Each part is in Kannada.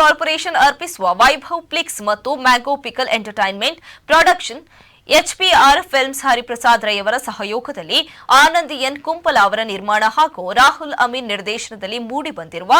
ಕಾರ್ಪೊರೇಷನ್ ಅರ್ಪಿಸುವ ವೈಭವ್ ಪ್ಲಿಕ್ಸ್ ಮತ್ತು mango pickle entertainment production HPR films Hariprasad Rai ಅವರ ಸಹಯೋಗದಲ್ಲಿ ಆನಂದ್ ಎನ್ ಕುಂಪಲ ಅವರ ನಿರ್ಮಾಣ ಹಾಗೂ ರಾಹುಲ್ ಅಮೀನ್ ನಿರ್ದೇಶನದಲ್ಲಿ ಮೂಡಿಬಂದಿರುವ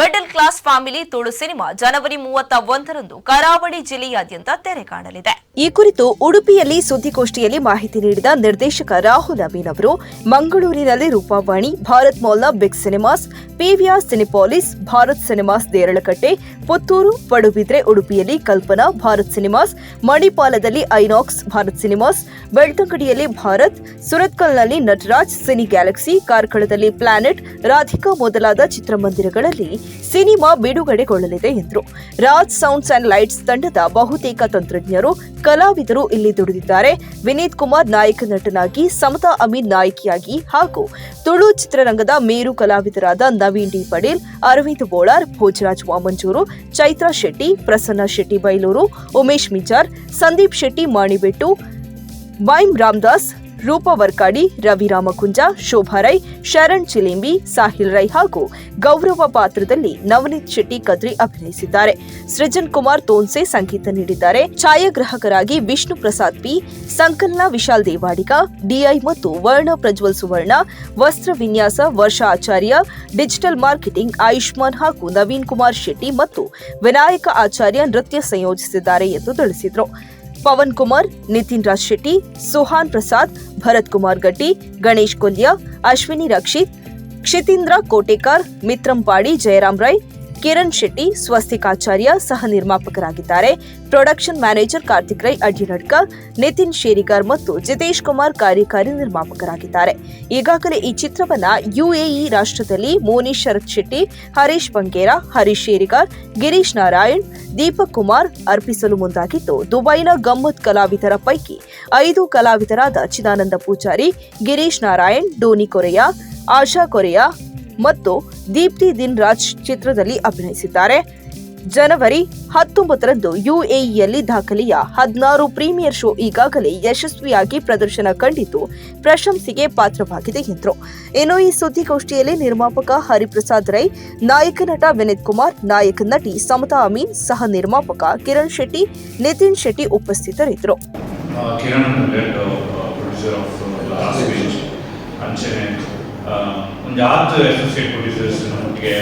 middle class family Tulu cinema ಜನವರಿ ಮೂವತ್ತ ಒಂದರಂದು ಕರಾವಳಿ ಜಿಲ್ಲೆಯಾದ್ಯಂತ ತೆರೆ ಕಾಣಲಿದೆ. ಈ ಕುರಿತು ಉಡುಪಿಯಲ್ಲಿ ಸುದ್ದಿಗೋಷ್ಠಿಯಲ್ಲಿ ಮಾಹಿತಿ ನೀಡಿದ ನಿರ್ದೇಶಕ ರಾಹುಲ್ ಅಮೀನ್ ಅವರು, ಮಂಗಳೂರಿನಲ್ಲಿ Roopavani, Bharat ಮಾಲ್ನ big cinemas, PVR Cinepolis, Bharat cinemas Deralakatte Puttur, Padubidri ಉಡುಪಿಯಲ್ಲಿ ಕಲ್ಪನಾ, ಭಾರತ್ ಸಿನಿಮಾಸ್, ಮಣಿಪಾಲದಲ್ಲಿ ಐನಾಕ್ಸ್, ಭಾರತ್ ಸಿನಿಮಾಸ್, ಬೆಳ್ತಂಗಡಿಯಲ್ಲಿ ಭಾರತ್, ಸುರತ್ಕಲ್ನಲ್ಲಿ ನಟರಾಜ್, ಸಿನಿ ಗ್ಯಾಲಕ್ಸಿ, ಕಾರ್ಕಳದಲ್ಲಿ ಪ್ಲಾನೆಟ್, ರಾಧಿಕಾ ಮೊದಲಾದ ಚಿತ್ರಮಂದಿರಗಳಲ್ಲಿ ಸಿನಿಮಾ ಬಿಡುಗಡೆಗೊಳ್ಳಲಿದೆ ಎಂದರು. ರಾಜ್ ಸೌಂಡ್ಸ್ ಅಂಡ್ ಲೈಟ್ಸ್ ತಂಡದ ಬಹುತೇಕ ತಂತ್ರಜ್ಞರು ಕಲಾವಿದರು ಇಲ್ಲಿ ದುಡಿದಿದ್ದಾರೆ. ವಿನೀತ್ ಕುಮಾರ್ ನಾಯಕ ನಟನಾಗಿ, ಸಮತಾ ಅಮೀನ್ ನಾಯಕಿಯಾಗಿ ಹಾಗೂ ತುಳು ಚಿತ್ರರಂಗದ ಮೇರು ಕಲಾವಿದರಾದ ನವೀನ್ ಡಿ ಪಡೇಲ್ ಅರವಿಂದ್ ಬೋಳಾರ್, ಭೋಜರಾಜ್ ವಾಮಂಜೂರು, ಚೈತ್ರಾ ಶೆಟ್ಟಿ, ಪ್ರಸನ್ನ ಶೆಟ್ಟಿ ಬೈಲೂರು, ಉಮೇಶ್ ಮಿಜಾರ್, ಸಂದೀಪ್ ಶೆಟ್ಟಿ ಮಾಣಿಬೆಟ್ಟು ಬೈಮ್ ರಾಮದಾಸ್ ರೂಪ ವರ್ಕಾಡಿ, ರವಿ ಶೋಭಾ ರೈ, ಶರಣ್ ಚಿಲಿಂಬಿ, ಸಾಹಿಲ್ ರೈ ಹಾಗೂ ಗೌರವ ಪಾತ್ರದಲ್ಲಿ ನವನೀತ್ ಶೆಟ್ಟಿ ಕದ್ರಿ ಅಭಿನಯಿಸಿದ್ದಾರೆ. ಸೃಜನ್ ಕುಮಾರ್ ತೋನ್ಸೆ ಸಂಗೀತ ನೀಡಿದ್ದಾರೆ. ಛಾಯಾಗ್ರಾಹಕರಾಗಿ ವಿಷ್ಣು ಪ್ರಸಾದ್ ಪಿ ಸಂಕಲನ ವಿಶಾಲ್ ದೇವಾಡಿಗ ಡಿಐ ಮತ್ತು ವರ್ಣ ಪ್ರಜ್ವಲ್ ಸುವರ್ಣ, ವಸ್ತ್ರ ವಿನ್ಯಾಸ ವರ್ಷ ಆಚಾರ್ಯ, ಡಿಜಿಟಲ್ ಮಾರ್ಕೆಟಿಂಗ್ ಆಯುಷ್ಮಾನ್ ಹಾಗೂ ನವೀನ್ ಕುಮಾರ್ ಶೆಟ್ಟಿ ಮತ್ತು ವಿನಾಯಕ ಆಚಾರ್ಯ ನೃತ್ಯ ಸಂಯೋಜಿಸಿದ್ದಾರೆ ಎಂದು ತಿಳಿಸಿದರು. ಪವನ್ ಕುಮಾರ್, ನಿತಿನ್ ರಾಜ್ ಶೆಟ್ಟಿ, ಸುಹಾನ್ ಪ್ರಸಾದ್, ಭರತ್ ಕುಮಾರ್ ಗಟ್ಟಿ, ಗಣೇಶ್ ಕೊಲ್ಯ ಅಶ್ವಿನಿ ರಕ್ಷಿತ್, ಕ್ಷಿತೀಂದ್ರ ಕೋಟೇಕರ್, ಮಿತ್ರಂ ಪಾಡಿ, ಜಯರಾಮ್ ರೈ ಕಿರಣ್ ಶೆಟ್ಟಿ, ಸ್ವಸ್ತಿಕಾಚಾರ್ಯ, ಸಹ ನಿರ್ಮಾಪಕರಾಗಿದ್ದಾರೆ. ಪ್ರೊಡಕ್ಷನ್ ಮ್ಯಾನೇಜರ್ ಕಾರ್ತಿಕ್ ರೈ ಅಡ್ಯನಡ್ಕ ನಿತಿನ್ ಶೇರಿಗಾರ್ ಮತ್ತು ಜಿತೇಶ್ ಕುಮಾರ್ ಕಾರ್ಯಕಾರಿ ನಿರ್ಮಾಪಕರಾಗಿದ್ದಾರೆ. ಈಗಾಗಲೇ ಈ ಚಿತ್ರವನ್ನ ಯುಎಇ ರಾಷ್ಟ್ರದಲ್ಲಿ ಮೋನೀಶ್ ಶರತ್ ಶೆಟ್ಟಿ, ಹರೀಶ್ ಬಂಗೇರ, ಹರೀಶ್ ಶೇರಿಗಾರ್, ಗಿರೀಶ್ ನಾರಾಯಣ್, ದೀಪಕ್ ಕುಮಾರ್ ಅರ್ಪಿಸಲು ಮುಂದಾಗಿದ್ದು, ದುಬೈನ ಗಮ್ಮತ್ ಕಲಾವಿದರ ಪೈಕಿ ಐದು ಕಲಾವಿದರಾದ ಚಿದಾನಂದ ಪೂಜಾರಿ, ಗಿರೀಶ್ ನಾರಾಯಣ್, ಡೋನಿ ಕೊರೆಯಾ ಆಶಾ ಕೊರೆಯಾ ಮತ್ತು ದೀಪ್ತಿ ದಿನ್ ರಾಜ್ ಚಿತ್ರದಲ್ಲಿ ಅಭಿನಯಿಸಿದ್ದಾರೆ. ಜನವರಿ ಹತ್ತೊಂಬತ್ತರಂದು ಯುಎಇಯಲ್ಲಿ ದಾಖಲೆಯ ಹದಿನಾರು ಪ್ರೀಮಿಯರ್ ಶೋ ಈಗಾಗಲೇ ಯಶಸ್ವಿಯಾಗಿ ಪ್ರದರ್ಶನ ಕಂಡಿದ್ದು ಪ್ರಶಂಸೆಗೆ ಪಾತ್ರವಾಗಿದೆ ಎಂದರು. ಇನ್ನು ಈ ಸುದ್ದಿಗೋಷ್ಠಿಯಲ್ಲಿ ನಿರ್ಮಾಪಕ ಹರಿಪ್ರಸಾದ್ ರೈ, ನಾಯಕ ನಟ ವಿನೀತ್ ಕುಮಾರ್, ನಾಯಕ ನಟಿ ಸಮತಾ ಅಮೀನ್, ಸಹ ನಿರ್ಮಾಪಕ ಕಿರಣ್ ಶೆಟ್ಟಿ, ನಿತಿನ್ ಶೆಟ್ಟಿ ಉಪಸ್ಥಿತರಿದ್ದರು. ಒಂದು ಆತ್ ಅಸೋಸಿಯೇಟ್ ಪ್ರೊಡ್ಯೂಸರ್ಸ್ ನಮ್ಮೊಟ್ಟಿಗೆ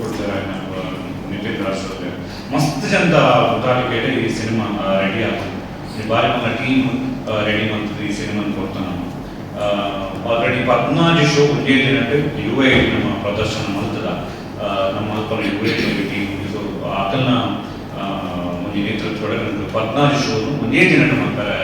ಕೊಡ್ತಾರೆ ನಿತಿನ್ ರಾಜ್ ಅವ್ರಿಗೆ ಮಸ್ತ್ ಚಂದ ಗೊತ್ತಾಗಲಿಕ್ಕೆ ಈ ಸಿನಿಮಾ ರೆಡಿ ಆಗ್ತದೆ ಬಾರಿ ನಮ್ಮ ಟೀಮ್ ರೆಡಿ ಮಾಡ್ತದೆ ಈ ಸಿನಿಮಾ ಕೊಡ್ತಾ ನಾವು. ಆಲ್ರೆಡಿ ಪದ್ನಾಜು ಶೋ ಉದ್ಯೋಗಿನಟ್ಟು ಯು ಎ ನಮ್ಮ ಪ್ರದರ್ಶನ ಮಾಡ್ತದ. ನಮ್ಮ ಅಲ್ಪ ಯು ಎ ಟೀಮ್ ಸೊ ಮುಂದೆ ನೇತೃತ್ವದ ಪದ್ನಾಜು ಶೋ ಒಂದೇ ದಿನ ಮಾಡ್ತಾರೆ